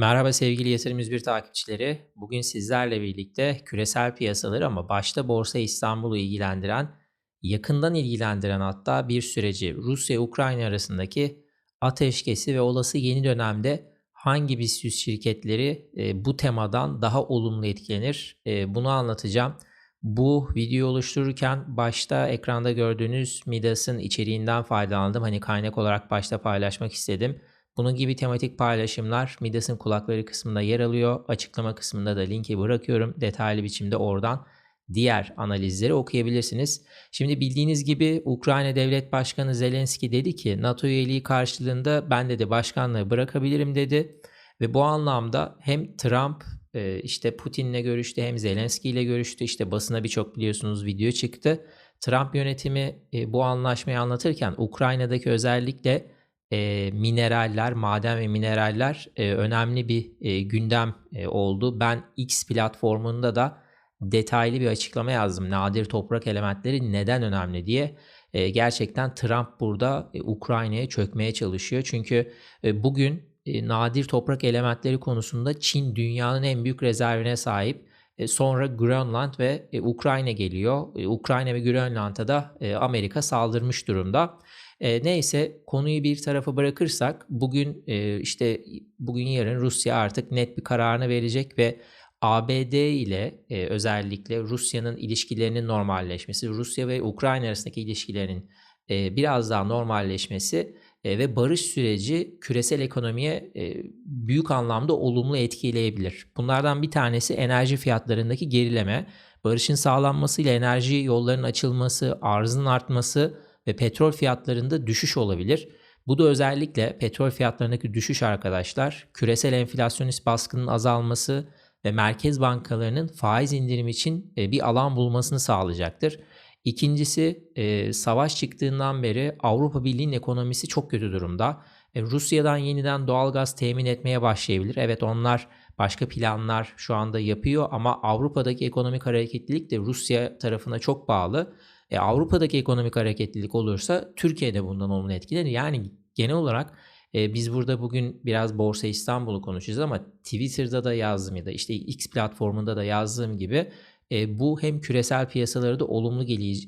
Merhaba sevgili Yatırım bir takipçileri. Bugün sizlerle birlikte küresel piyasaları ama başta Borsa İstanbul'u ilgilendiren, yakından ilgilendiren hatta bir süreci Rusya-Ukrayna arasındaki ateşkesi ve olası yeni dönemde hangi BIST şirketleri e, bu temadan daha olumlu etkilenir e, bunu anlatacağım. Bu videoyu oluştururken başta ekranda gördüğünüz Midas'ın içeriğinden faydalandım. Hani kaynak olarak başta paylaşmak istedim. Bunun gibi tematik paylaşımlar Midas'ın kulakları kısmında yer alıyor. Açıklama kısmında da linki bırakıyorum. Detaylı biçimde oradan diğer analizleri okuyabilirsiniz. Şimdi bildiğiniz gibi Ukrayna Devlet Başkanı Zelenski dedi ki NATO üyeliği karşılığında ben dedi başkanlığı bırakabilirim dedi. Ve bu anlamda hem Trump e, işte Putin'le görüştü hem Zelenski ile görüştü. İşte basına birçok biliyorsunuz video çıktı. Trump yönetimi e, bu anlaşmayı anlatırken Ukrayna'daki özellikle e, mineraller, maden ve mineraller e, önemli bir e, gündem e, oldu. Ben X platformunda da detaylı bir açıklama yazdım. Nadir toprak elementleri neden önemli diye. E, gerçekten Trump burada e, Ukrayna'ya çökmeye çalışıyor. Çünkü e, bugün e, nadir toprak elementleri konusunda Çin dünyanın en büyük rezervine sahip. E, sonra Grönland ve e, Ukrayna geliyor. E, Ukrayna ve Grönland'a da e, Amerika saldırmış durumda. E, neyse konuyu bir tarafa bırakırsak bugün e, işte bugün yarın Rusya artık net bir kararını verecek ve ABD ile e, özellikle Rusya'nın ilişkilerinin normalleşmesi, Rusya ve Ukrayna arasındaki ilişkilerin e, biraz daha normalleşmesi e, ve barış süreci küresel ekonomiye e, büyük anlamda olumlu etkileyebilir. Bunlardan bir tanesi enerji fiyatlarındaki gerileme. Barışın sağlanmasıyla enerji yollarının açılması, arzın artması ve petrol fiyatlarında düşüş olabilir. Bu da özellikle petrol fiyatlarındaki düşüş arkadaşlar küresel enflasyonist baskının azalması ve merkez bankalarının faiz indirimi için e, bir alan bulmasını sağlayacaktır. İkincisi e, savaş çıktığından beri Avrupa Birliği'nin ekonomisi çok kötü durumda. E, Rusya'dan yeniden doğal gaz temin etmeye başlayabilir. Evet onlar başka planlar şu anda yapıyor ama Avrupa'daki ekonomik hareketlilik de Rusya tarafına çok bağlı. E, Avrupa'daki ekonomik hareketlilik olursa Türkiye'de bundan olumlu etkilenir. Yani genel olarak e, biz burada bugün biraz Borsa İstanbul'u konuşacağız ama Twitter'da da yazdım ya da işte X platformunda da yazdığım gibi e, bu hem küresel piyasaları da olumlu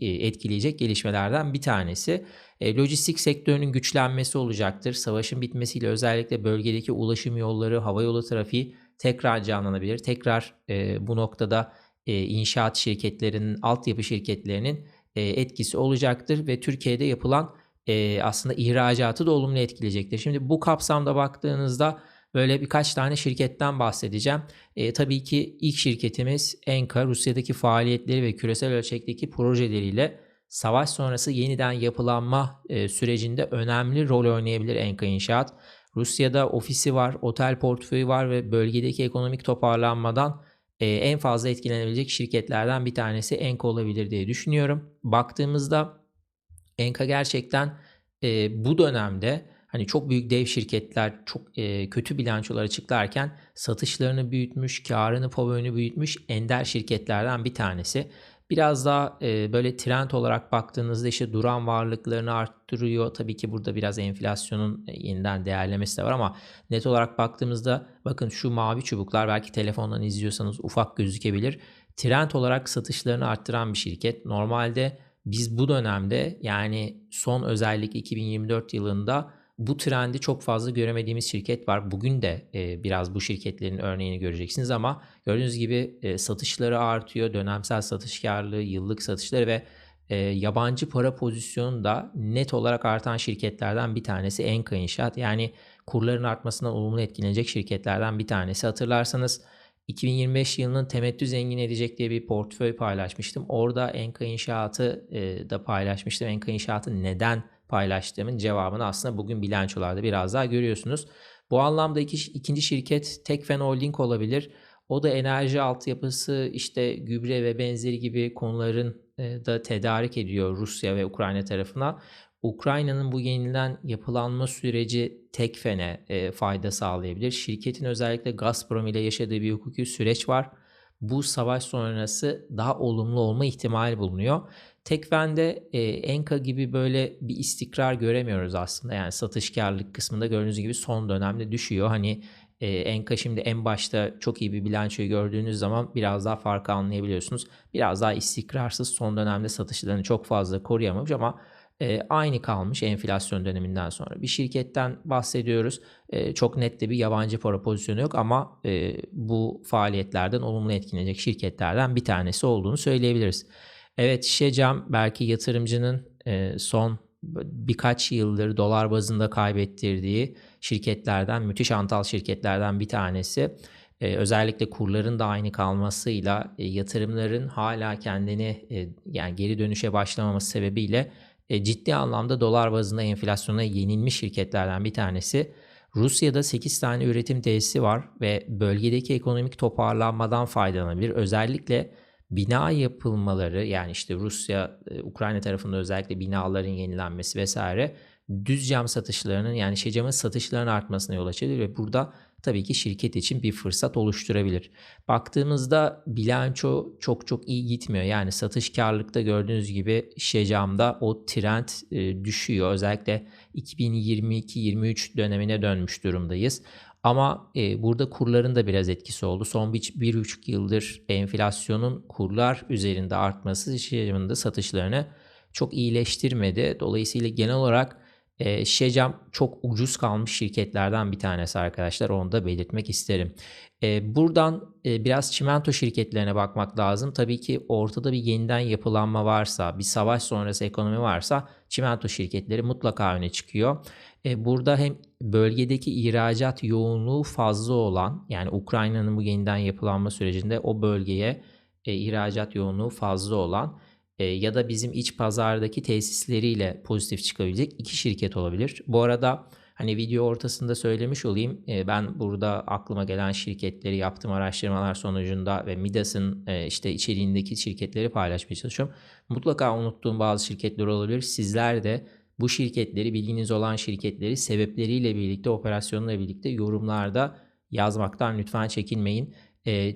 e, etkileyecek gelişmelerden bir tanesi. E, lojistik sektörünün güçlenmesi olacaktır. Savaşın bitmesiyle özellikle bölgedeki ulaşım yolları, hava yolu trafiği tekrar canlanabilir. Tekrar e, bu noktada e, inşaat şirketlerinin, altyapı şirketlerinin etkisi olacaktır ve Türkiye'de yapılan e, aslında ihracatı da olumlu etkileyecektir. Şimdi bu kapsamda baktığınızda böyle birkaç tane şirketten bahsedeceğim. E, tabii ki ilk şirketimiz Enka Rusya'daki faaliyetleri ve küresel ölçekteki projeleriyle savaş sonrası yeniden yapılanma e, sürecinde önemli rol oynayabilir Enka İnşaat. Rusya'da ofisi var, otel portföyü var ve bölgedeki ekonomik toparlanmadan e, en fazla etkilenebilecek şirketlerden bir tanesi Enka olabilir diye düşünüyorum. Baktığımızda Enka gerçekten e, bu dönemde hani çok büyük dev şirketler çok e, kötü bilançolar açıklarken satışlarını büyütmüş, karını, pavönü büyütmüş ender şirketlerden bir tanesi. Biraz daha e, böyle trend olarak baktığınızda işte duran varlıklarını arttırıyor. Tabii ki burada biraz enflasyonun e, yeniden değerlemesi de var ama net olarak baktığımızda bakın şu mavi çubuklar belki telefondan izliyorsanız ufak gözükebilir. Trend olarak satışlarını arttıran bir şirket. Normalde biz bu dönemde yani son özellikle 2024 yılında bu trendi çok fazla göremediğimiz şirket var. Bugün de e, biraz bu şirketlerin örneğini göreceksiniz ama gördüğünüz gibi e, satışları artıyor. Dönemsel satış karlılığı, yıllık satışları ve e, yabancı para pozisyonu da net olarak artan şirketlerden bir tanesi Enka İnşaat. Yani kurların artmasından olumlu etkilenecek şirketlerden bir tanesi. Hatırlarsanız 2025 yılının temettü zengin edecek diye bir portföy paylaşmıştım. Orada Enka İnşaat'ı e, da paylaşmıştım. Enka İnşaat'ı neden paylaştığımın cevabını aslında bugün bilançolarda biraz daha görüyorsunuz. Bu anlamda iki, ikinci şirket Tekfen Holding olabilir. O da enerji altyapısı, işte gübre ve benzeri gibi konuların e, da tedarik ediyor Rusya ve Ukrayna tarafına. Ukrayna'nın bu yeniden yapılanma süreci Tekfen'e e, fayda sağlayabilir. Şirketin özellikle Gazprom ile yaşadığı bir hukuki süreç var. Bu savaş sonrası daha olumlu olma ihtimali bulunuyor. Tekfen'de e, Enka gibi böyle bir istikrar göremiyoruz aslında. Yani satış karlılık kısmında gördüğünüz gibi son dönemde düşüyor. Hani e, Enka şimdi en başta çok iyi bir bilançoyu gördüğünüz zaman biraz daha farkı anlayabiliyorsunuz. Biraz daha istikrarsız son dönemde satışlarını çok fazla koruyamamış ama e, aynı kalmış enflasyon döneminden sonra. Bir şirketten bahsediyoruz. E, çok net de bir yabancı para pozisyonu yok ama e, bu faaliyetlerden olumlu etkilenecek şirketlerden bir tanesi olduğunu söyleyebiliriz. Evet Şecam belki yatırımcının e, son birkaç yıldır dolar bazında kaybettirdiği şirketlerden, müthiş antal şirketlerden bir tanesi. Ee, özellikle kurların da aynı kalmasıyla e, yatırımların hala kendini e, yani geri dönüşe başlamaması sebebiyle e, ciddi anlamda dolar bazında enflasyona yenilmiş şirketlerden bir tanesi. Rusya'da 8 tane üretim tesisi var ve bölgedeki ekonomik toparlanmadan faydalanabilir. Özellikle bina yapılmaları yani işte Rusya, e, Ukrayna tarafında özellikle binaların yenilenmesi vesaire düz cam satışlarının yani şey camın satışlarının artmasına yol açabilir ve burada tabii ki şirket için bir fırsat oluşturabilir. Baktığımızda bilanço çok çok iyi gitmiyor. Yani satış karlılıkta gördüğünüz gibi Şecam'da o trend e, düşüyor. Özellikle 2022-23 dönemine dönmüş durumdayız. Ama e, burada kurların da biraz etkisi oldu. Son bir, bir yıldır enflasyonun kurlar üzerinde artması Şecam'ın da satışlarını çok iyileştirmedi. Dolayısıyla genel olarak e, Şecam çok ucuz kalmış şirketlerden bir tanesi arkadaşlar. Onu da belirtmek isterim. E, buradan e, biraz çimento şirketlerine bakmak lazım. Tabii ki ortada bir yeniden yapılanma varsa, bir savaş sonrası ekonomi varsa çimento şirketleri mutlaka öne çıkıyor. E, burada hem bölgedeki ihracat yoğunluğu fazla olan yani Ukrayna'nın bu yeniden yapılanma sürecinde o bölgeye e, ihracat yoğunluğu fazla olan ya da bizim iç pazardaki tesisleriyle pozitif çıkabilecek iki şirket olabilir. Bu arada hani video ortasında söylemiş olayım. E, ben burada aklıma gelen şirketleri yaptığım araştırmalar sonucunda ve Midas'ın e, işte içeriğindeki şirketleri paylaşmaya çalışıyorum. Mutlaka unuttuğum bazı şirketler olabilir. Sizler de bu şirketleri bilginiz olan şirketleri sebepleriyle birlikte operasyonla birlikte yorumlarda yazmaktan lütfen çekinmeyin.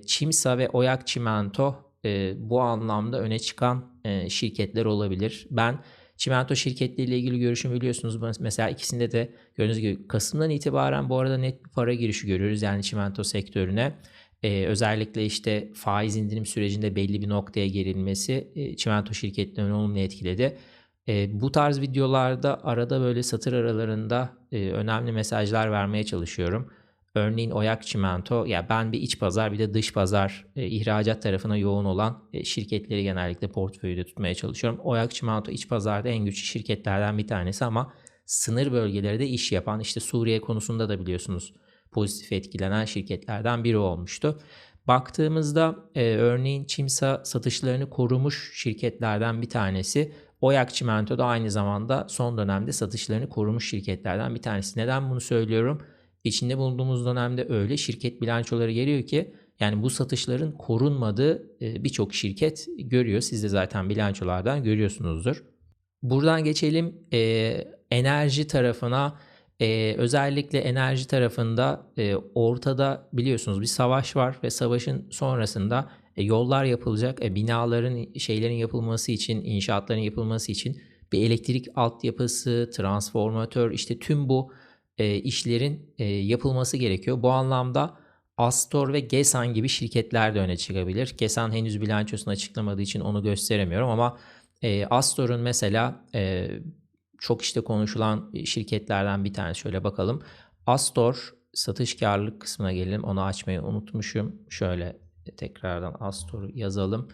Çimsa ve Oyak Çimento e, bu anlamda öne çıkan e, şirketler olabilir. Ben çimento şirketleriyle ilgili görüşümü biliyorsunuz. Mesela ikisinde de gördüğünüz gibi Kasım'dan itibaren bu arada net bir para girişi görüyoruz. Yani çimento sektörüne. Ee, özellikle işte faiz indirim sürecinde belli bir noktaya gerilmesi e, çimento şirketlerini olumlu etkiledi. E, bu tarz videolarda arada böyle satır aralarında e, önemli mesajlar vermeye çalışıyorum. Örneğin Oyak Çimento, ya ben bir iç pazar bir de dış pazar e, ihracat tarafına yoğun olan e, şirketleri genellikle portföyde tutmaya çalışıyorum. Oyak Çimento iç pazarda en güçlü şirketlerden bir tanesi ama sınır bölgelerde iş yapan işte Suriye konusunda da biliyorsunuz pozitif etkilenen şirketlerden biri olmuştu. Baktığımızda e, örneğin Çimsa satışlarını korumuş şirketlerden bir tanesi. Oyak Çimento da aynı zamanda son dönemde satışlarını korumuş şirketlerden bir tanesi. Neden bunu söylüyorum? İçinde bulunduğumuz dönemde öyle şirket bilançoları geliyor ki yani bu satışların korunmadığı e, birçok şirket görüyor. Siz de zaten bilançolardan görüyorsunuzdur. Buradan geçelim e, enerji tarafına. E, özellikle enerji tarafında e, ortada biliyorsunuz bir savaş var ve savaşın sonrasında e, yollar yapılacak. E, binaların şeylerin yapılması için, inşaatların yapılması için bir elektrik altyapısı, transformatör işte tüm bu e, işlerin e, yapılması gerekiyor. Bu anlamda Astor ve Gesan gibi şirketler de öne çıkabilir. Gesan henüz bilançosunu açıklamadığı için onu gösteremiyorum ama e, Astor'un mesela e, çok işte konuşulan şirketlerden bir tanesi. Şöyle bakalım. Astor satış karlılık kısmına gelelim. Onu açmayı unutmuşum. Şöyle tekrardan Astor yazalım.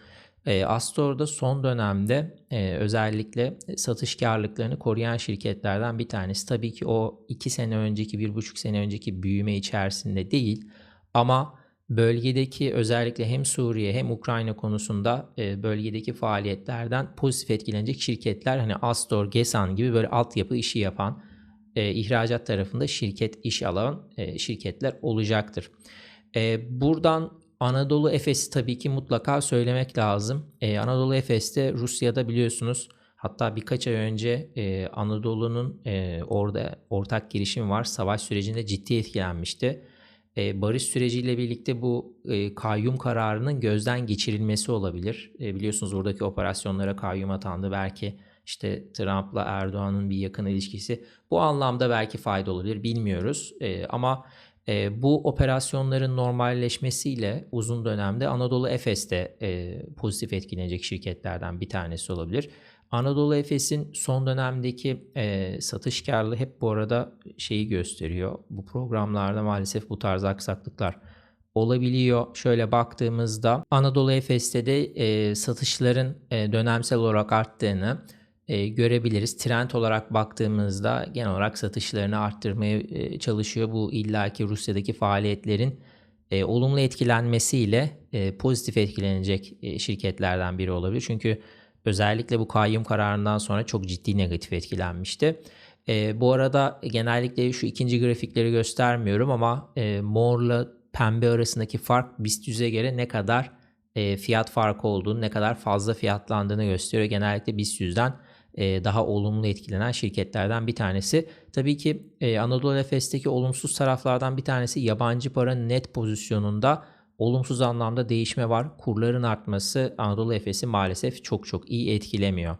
E, Astor'da son dönemde e, özellikle satış karlılıklarını koruyan şirketlerden bir tanesi. Tabii ki o 2 sene önceki, 1,5 sene önceki büyüme içerisinde değil ama bölgedeki özellikle hem Suriye hem Ukrayna konusunda e, bölgedeki faaliyetlerden pozitif etkilenecek şirketler hani Astor, Gesan gibi böyle altyapı işi yapan e, ihracat tarafında şirket iş alan e, şirketler olacaktır. E, buradan Anadolu Efes'i tabii ki mutlaka söylemek lazım. Ee, Anadolu Efes'te Rusya'da biliyorsunuz hatta birkaç ay önce e, Anadolu'nun e, orada ortak girişim var. Savaş sürecinde ciddi etkilenmişti. E, barış süreciyle birlikte bu e, kayyum kararının gözden geçirilmesi olabilir. E, biliyorsunuz oradaki operasyonlara kayyum atandı. Belki işte Trump'la Erdoğan'ın bir yakın ilişkisi bu anlamda belki fayda olabilir bilmiyoruz. E, ama E, bu operasyonların normalleşmesiyle uzun dönemde Anadolu Efes de e, pozitif etkilenecek şirketlerden bir tanesi olabilir. Anadolu Efes'in son dönemdeki e, satış karlılığı hep bu arada şeyi gösteriyor. Bu programlarda maalesef bu tarz aksaklıklar olabiliyor. Şöyle baktığımızda Anadolu Efes'te de e, satışların e, dönemsel olarak arttığını e, görebiliriz. Trend olarak baktığımızda genel olarak satışlarını arttırmaya e, çalışıyor. Bu illaki Rusya'daki faaliyetlerin e, olumlu etkilenmesiyle e, pozitif etkilenecek e, şirketlerden biri olabilir. Çünkü özellikle bu kayyum kararından sonra çok ciddi negatif etkilenmişti. E, bu arada genellikle şu ikinci grafikleri göstermiyorum ama e, morla pembe arasındaki fark BIST 100'e göre ne kadar e, fiyat farkı olduğunu, ne kadar fazla fiyatlandığını gösteriyor. Genellikle BIST 100'den e, daha olumlu etkilenen şirketlerden bir tanesi. Tabii ki e, Anadolu Efes'teki olumsuz taraflardan bir tanesi yabancı para net pozisyonunda olumsuz anlamda değişme var. Kurların artması Anadolu Efes'i maalesef çok çok iyi etkilemiyor.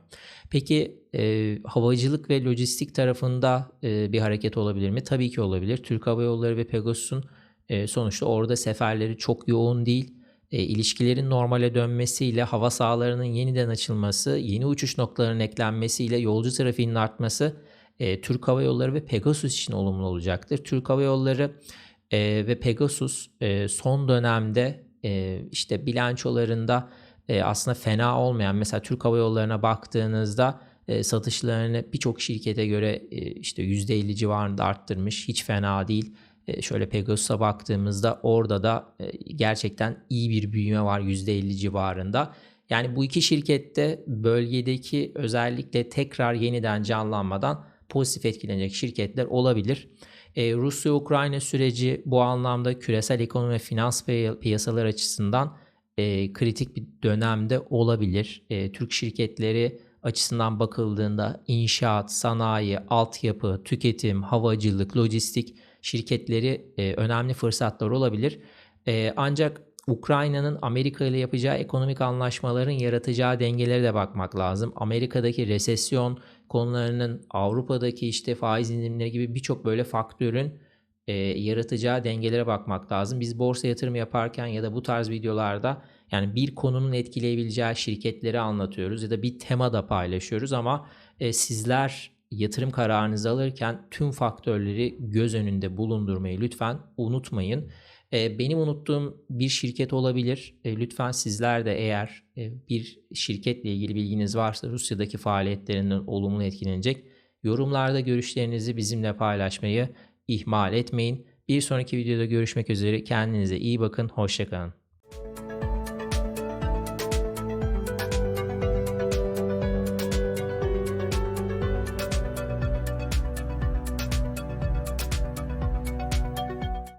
Peki e, havacılık ve lojistik tarafında e, bir hareket olabilir mi? Tabii ki olabilir. Türk Hava Yolları ve Pegasus'un e, sonuçta orada seferleri çok yoğun değil. E, ilişkilerin normale dönmesiyle hava sahalarının yeniden açılması, yeni uçuş noktalarının eklenmesiyle yolcu trafiğinin artması e, Türk Hava Yolları ve Pegasus için olumlu olacaktır. Türk Hava Yolları e, ve Pegasus e, son dönemde e, işte bilançolarında e, aslında fena olmayan mesela Türk Hava Yolları'na baktığınızda e, satışlarını birçok şirkete göre e, işte %50 civarında arttırmış. Hiç fena değil. E, şöyle Pegasus'a baktığımızda orada da e, gerçekten iyi bir büyüme var %50 civarında. Yani bu iki şirkette bölgedeki özellikle tekrar yeniden canlanmadan pozitif etkilenecek şirketler olabilir. E, Rusya-Ukrayna süreci bu anlamda küresel ekonomi ve finans piyasalar açısından e, kritik bir dönemde olabilir. E, Türk şirketleri açısından bakıldığında inşaat, sanayi, altyapı, tüketim, havacılık, lojistik şirketleri e, önemli fırsatlar olabilir. E, ancak Ukrayna'nın Amerika ile yapacağı ekonomik anlaşmaların yaratacağı dengelere de bakmak lazım. Amerika'daki resesyon konularının Avrupa'daki işte faiz indirimleri gibi birçok böyle faktörün e, yaratacağı dengelere bakmak lazım. Biz borsa yatırımı yaparken ya da bu tarz videolarda yani bir konunun etkileyebileceği şirketleri anlatıyoruz ya da bir tema da paylaşıyoruz ama e, sizler yatırım kararınızı alırken tüm faktörleri göz önünde bulundurmayı lütfen unutmayın. E, benim unuttuğum bir şirket olabilir. E, lütfen sizler de eğer e, bir şirketle ilgili bilginiz varsa Rusya'daki faaliyetlerinden olumlu etkilenecek yorumlarda görüşlerinizi bizimle paylaşmayı ihmal etmeyin. Bir sonraki videoda görüşmek üzere. Kendinize iyi bakın. Hoşçakalın.